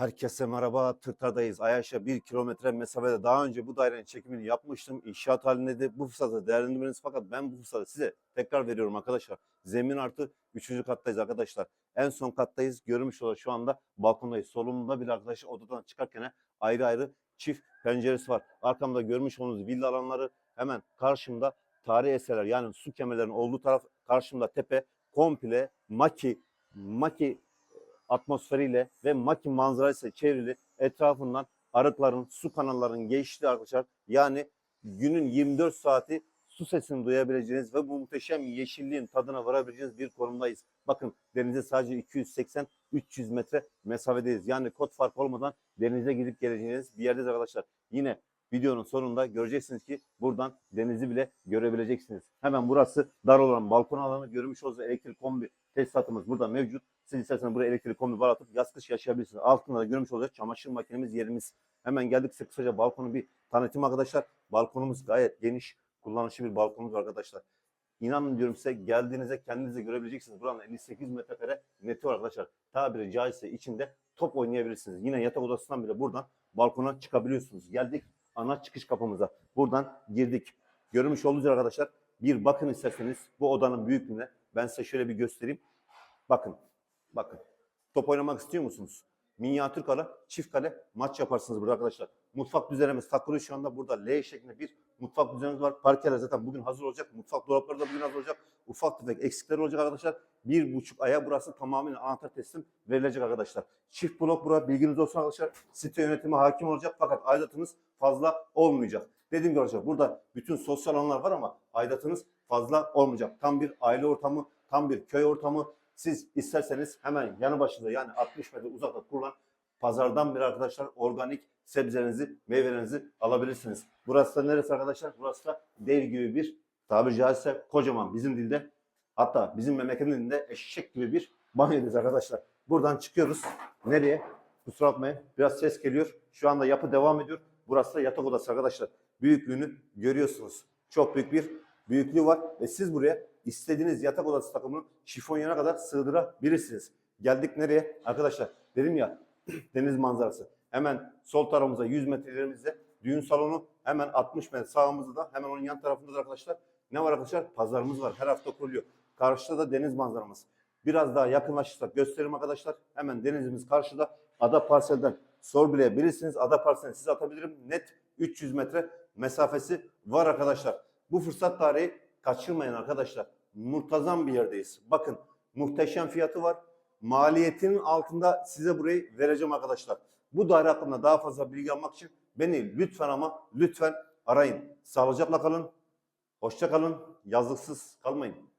Herkese merhaba. Tırtardayız. Ayaş'a bir kilometre mesafede daha önce bu dairenin çekimini yapmıştım. İnşaat halinde de bu fırsatı değerlendirmeniz fakat ben bu fırsatı size tekrar veriyorum arkadaşlar. Zemin artı 3. kattayız arkadaşlar. En son kattayız. Görmüş olarak şu anda balkondayız. Solumda bir arkadaşlar odadan çıkarken ayrı ayrı çift penceresi var. Arkamda görmüş olduğunuz villa alanları hemen karşımda tarihi eserler yani su kemerlerinin olduğu taraf karşımda tepe komple maki maki atmosferiyle ve maki manzarasıyla çevrili etrafından arıkların, su kanallarının geçtiği arkadaşlar. Yani günün 24 saati su sesini duyabileceğiniz ve bu muhteşem yeşilliğin tadına varabileceğiniz bir konumdayız. Bakın denize sadece 280-300 metre mesafedeyiz. Yani kod farkı olmadan denize gidip geleceğiniz bir yerdeyiz arkadaşlar. Yine videonun sonunda göreceksiniz ki buradan denizi bile görebileceksiniz. Hemen burası dar olan balkon alanı görmüş olduğunuz elektrik kombi tesisatımız burada mevcut. Siz isterseniz buraya elektrik kombi bağlatıp yaz kış yaşayabilirsiniz. Altında da görmüş olacak çamaşır makinemiz yerimiz. Hemen geldik size kısaca balkonu bir tanıtayım arkadaşlar. Balkonumuz gayet geniş, kullanışlı bir balkonumuz arkadaşlar. İnanın diyorum size geldiğinizde kendinizi görebileceksiniz. Buranın 58 metrekare neti var arkadaşlar. Tabiri caizse içinde top oynayabilirsiniz. Yine yatak odasından bile buradan balkona çıkabiliyorsunuz. Geldik ana çıkış kapımıza. Buradan girdik. Görmüş olduğunuz arkadaşlar bir bakın isterseniz bu odanın büyüklüğüne. Ben size şöyle bir göstereyim. Bakın. Bakın. Top oynamak istiyor musunuz? Minyatür kale, çift kale maç yaparsınız burada arkadaşlar. Mutfak düzenimiz takılıyor şu anda burada L şeklinde bir mutfak düzenimiz var. Parkeler zaten bugün hazır olacak. Mutfak dolapları da bugün hazır olacak. Ufak tefek eksikler olacak arkadaşlar. Bir buçuk aya burası tamamen anahtar teslim verilecek arkadaşlar. Çift blok bura bilginiz olsun arkadaşlar. Site yönetimi hakim olacak fakat aidatınız fazla olmayacak. Dediğim gibi arkadaşlar burada bütün sosyal alanlar var ama aidatınız fazla olmayacak. Tam bir aile ortamı, tam bir köy ortamı. Siz isterseniz hemen yanı başında yani 60 metre uzakta kurulan pazardan bir arkadaşlar organik sebzelerinizi, meyvelerinizi alabilirsiniz. Burası da neresi arkadaşlar? Burası da dev gibi bir tabiri caizse kocaman bizim dilde hatta bizim memleketin dilinde eşek gibi bir banyodayız arkadaşlar. Buradan çıkıyoruz. Nereye? Kusura bakmayın. Biraz ses geliyor. Şu anda yapı devam ediyor. Burası da yatak odası arkadaşlar. Büyüklüğünü görüyorsunuz. Çok büyük bir büyüklüğü var ve siz buraya istediğiniz yatak odası takımını şifonyona kadar sığdırabilirsiniz. Geldik nereye? Arkadaşlar dedim ya deniz manzarası. Hemen sol tarafımızda 100 metre ilerimizde düğün salonu hemen 60 metre sağımızda da hemen onun yan tarafında da arkadaşlar ne var arkadaşlar? Pazarımız var. Her hafta kuruluyor. Karşıda da deniz manzaramız. Biraz daha yakınlaşırsak göstereyim arkadaşlar. Hemen denizimiz karşıda. Ada parselden sorgulayabilirsiniz. Ada parselini size atabilirim. Net 300 metre mesafesi var arkadaşlar. Bu fırsat tarihi kaçırmayın arkadaşlar. Murtazam bir yerdeyiz. Bakın muhteşem fiyatı var. Maliyetinin altında size burayı vereceğim arkadaşlar. Bu daire hakkında daha fazla bilgi almak için beni lütfen ama lütfen arayın. Sağlıcakla kalın. Hoşça kalın. Yazlıksız kalmayın.